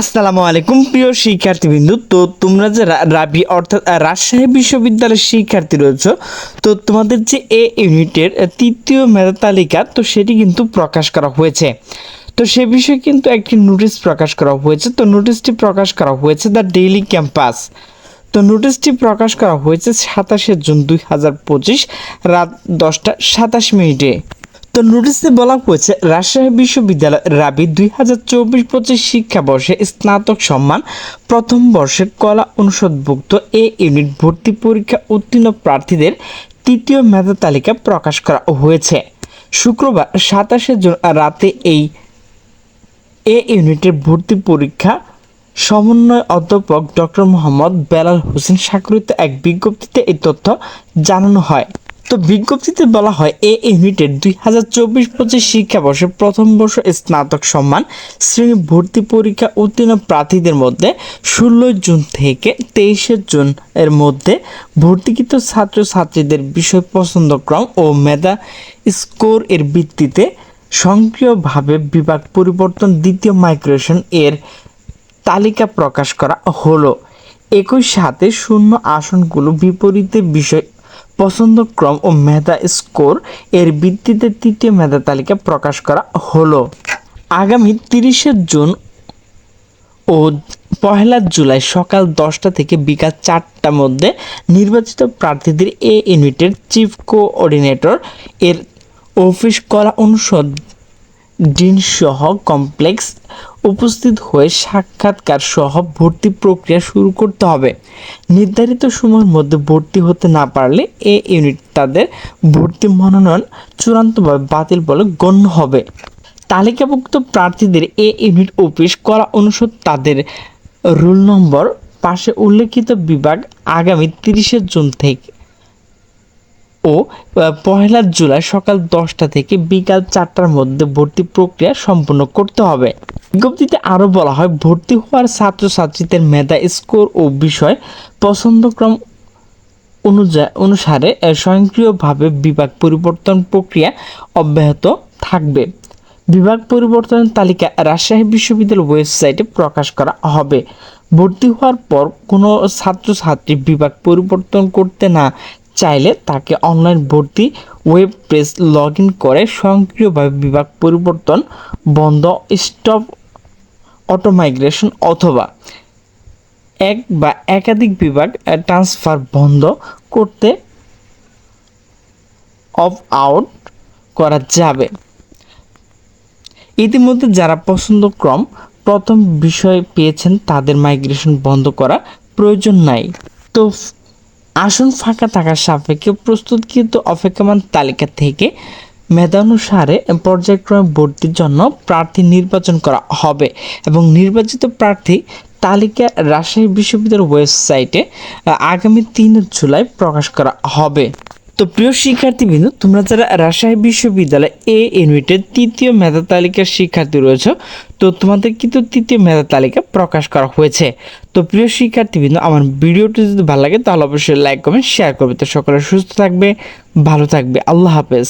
আসসালামু আলাইকুম, প্রিয় শিক্ষার্থীবৃন্দু। তো তোমরা যে রাবি অর্থাৎ রাজশাহী বিশ্ববিদ্যালয়ের শিক্ষার্থী রয়েছে, তো তোমাদের যে এ ইউনিটের তৃতীয় মেধা তালিকা, তো সেটি কিন্তু প্রকাশ করা হয়েছে। তো সে বিষয়ে কিন্তু একটি নোটিশ প্রকাশ করা হয়েছে। তো নোটিশটি প্রকাশ করা হয়েছে দ্য ডেইলি ক্যাম্পাস। তো নোটিশটি প্রকাশ করা হয়েছে সাতাশে জুন দুই হাজার পঁচিশ, রাত দশটা সাতাশ মিনিটে। তো নোটিশে বলা হয়েছে, রাজশাহী বিশ্ববিদ্যালয় রাবি দুই হাজার চব্বিশ পঁচিশ শিক্ষাবর্ষে স্নাতক সম্মান প্রথম বর্ষের কলা অনুষদভুক্ত এ ইউনিট ভর্তি পরীক্ষা উত্তীর্ণ প্রার্থীদের তৃতীয় মেধা তালিকা প্রকাশ করা হয়েছে। শুক্রবার সাতাশে জুন রাতে এই এ ইউনিটের ভর্তি পরীক্ষা সমন্বয় অধ্যাপক ডক্টর মোহাম্মদ বেলাল হোসেন স্বাক্ষরিত এক বিজ্ঞপ্তিতে এই তথ্য জানানো হয়। বিজ্ঞপ্তিতে বলা হয়, এ ইউনিটের দুই হাজার চব্বিশ পঁচিশ শিক্ষাবর্ষের প্রথম বর্ষ স্নাতক সম্মান, শ্রেণি ভর্তি পরীক্ষা উত্তীর্ণ প্রার্থীদের মধ্যে ষোলোই জুন থেকে তেইশে জুন এর মধ্যে ভর্তিকৃত ছাত্রছাত্রীদের বিষয় পছন্দক্রম ও মেধা স্কোর এর ভিত্তিতে সক্রিয়ভাবে বিভাগ পরিবর্তন দ্বিতীয় মাইগ্রেশন এর তালিকা প্রকাশ করা হলো। একই সাথে শূন্য আসনগুলো বিপরীতে বিষয় পছন্দক্রম ও মেধা স্কোর এর ভিত্তিতে তৃতীয় মেধা তালিকা প্রকাশ করা হলো। আগামী তিরিশে জুন ও পহেলা জুলাই সকাল দশটা থেকে বিকাল চারটার মধ্যে নির্বাচিত প্রার্থীদের এ ইউনিটের চিফ কোঅর্ডিনেটর এর অফিস কলা অনুষদ ডিন সহ কমপ্লেক্স উপস্থিত হয়ে সাক্ষাৎকার সহ ভর্তি প্রক্রিয়া শুরু করতে হবে। নির্ধারিত সময়ের মধ্যে ভর্তি হতে না পারলে এ ইউনিট তাদের ভর্তি মনোনয়ন চূড়ান্তভাবে বাতিল বলে গণ্য হবে। তালিকাভুক্ত প্রার্থীদের এ ইউনিট অফিস করা অনুষদ তাদের রোল নম্বর পাশে উল্লেখিত বিভাগ আগামী তিরিশে জুন থেকে ও পহেলা জুলাই সকাল দশটা থেকে বিকাল চারটার মধ্যে ভর্তি প্রক্রিয়া সম্পন্ন করতে হবে। বিজ্ঞপ্তিতে আরও বলা হয়, ভর্তি হওয়ার ছাত্রছাত্রীদের মেধা, স্কোর ও বিষয় পছন্দক্রম অনুযায়ী অনুসারে স্বয়ংক্রিয়ভাবে বিভাগ পরিবর্তন প্রক্রিয়া অব্যাহত থাকবে। বিভাগ পরিবর্তনের তালিকা রাজশাহী বিশ্ববিদ্যালয় ওয়েবসাইটে প্রকাশ করা হবে। ভর্তি হওয়ার পর কোনো ছাত্রছাত্রী বিভাগ পরিবর্তন করতে না চাইলে তাকে অনলাইন ভর্তি ওয়েব পেজ লগ ইন করে স্বয়ংক্রিয়ভাবে বিভাগ পরিবর্তন, বন্ধ স্টপ অটোমাইগ্রেশন অথবা এক বা একাধিক বিভাগ ট্রান্সফার বন্ধ করতে অফ আউট করা যাবে। ইতিমধ্যে যারা পছন্দক্রম প্রথম বিষয় পেয়েছেন, তাদের মাইগ্রেশন বন্ধ করা প্রয়োজন নাই। তো আসন ফাঁকা থাকার সাপেক্ষে প্রস্তুত কিন্তু অপেক্ষমান তালিকা থেকে মেধানুসারে পর্যায়ক্রমে ভর্তির জন্য প্রার্থী নির্বাচন করা হবে এবং নির্বাচিত প্রার্থী তালিকা রাজশাহী বিশ্ববিদ্যালয়ের ওয়েবসাইটে আগামী তিন জুলাই প্রকাশ করা হবে। তো প্রিয় শিক্ষার্থীবৃন্দ, তোমরা যারা রাজশাহী বিশ্ববিদ্যালয় এ ইউনিটের তৃতীয় মেধা তালিকার শিক্ষার্থী রয়েছে, তো তোমাদের কিন্তু তৃতীয় মেধা তালিকা প্রকাশ করা হয়েছে। তো প্রিয় শিক্ষার্থীবৃন্দ, আমার ভিডিওটি যদি ভালো লাগে, তাহলে অবশ্যই লাইক কমেন্ট শেয়ার করবে। তো সকলে সুস্থ থাকবে, ভালো থাকবে। আল্লাহ হাফেজ।